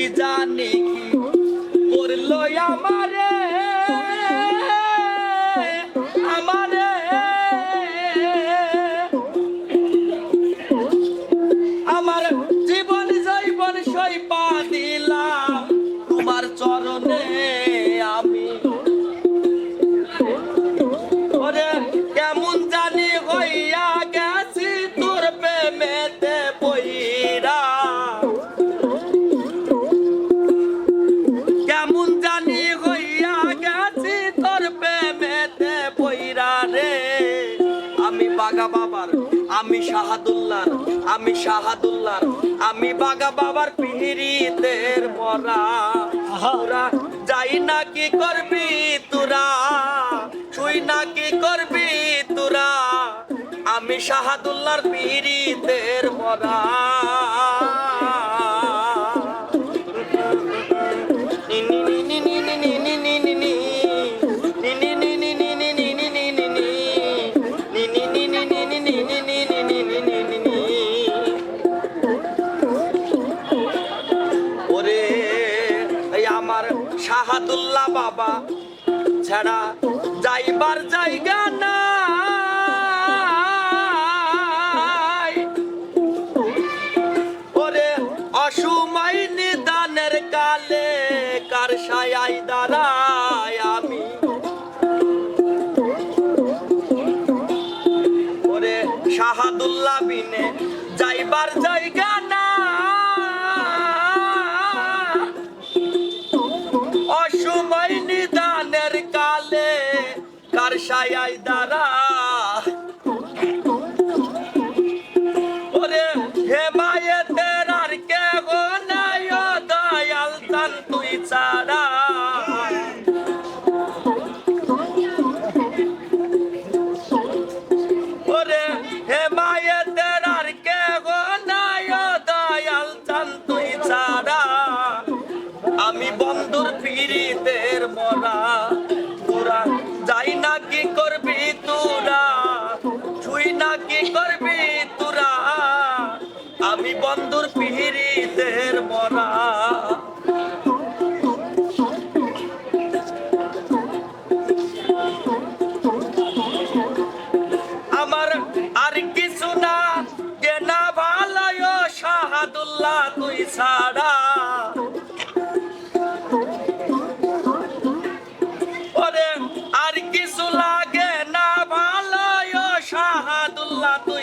কি জানি কি করল আমারে? আমারে? আমার জীবন জৈবন সইপা দিলাম তোমার চরণে আমি। কেমন জানি হইয়া গেছি তোর প্রেমেতে। আমি শাহাদুল্লাহ আমি শাহাদুল্লাহ, আমি বাগা বাবার পিহিরিতের মরা। তোরা যাই না কি করবি তোরা, তুই না কি করবি তোরা, আমি শাহাদুল্লাহর পিহিরিতের মরা। শাহাদুল্লাহ বাবা, ছাড়া যাইবার জায়গা ওরে নিদানের কালে কার সায়াই দাঁড়ায় আমি? ওরে শাহাদুল্লাহ বিনে যাইবার জায়গা না সায়াই দাঁড়া। ওরে হে মায়েদের আর কে গো নাই, ও দয়াল তান তুই ছাড়া। ওরে আর কে গো নাই, ও দয়াল তুই ছাড়া। আমি বন্ধুর ফিরিতের মরা, তোরা যাই না আমি বন্ধুর পিহিরিতের মরা। আমার আর কিছু না কেনা ভালো শাহাদুল্লাহ তুই ছাড়া। আর কিছু লাগে না ভালো শাহাদুল্লাহ তুই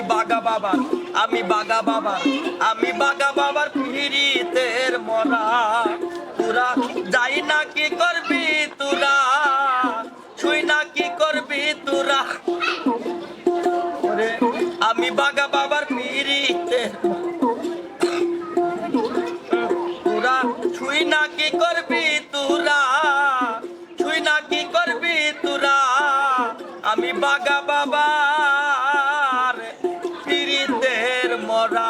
আমি বাগা বাবার, আমি বাগা বাবার, আমি বাগা বাবার পিড়িতের মরা। তোরা যাই না কি করবি তোরা ছুই না কি করবি তোরা। আমি বাগা বাবার পিড়িতের তোরা ছুই না কি করবি তোরা ছুই না কি করবি তোরা। আমি বাগা বাবা। করা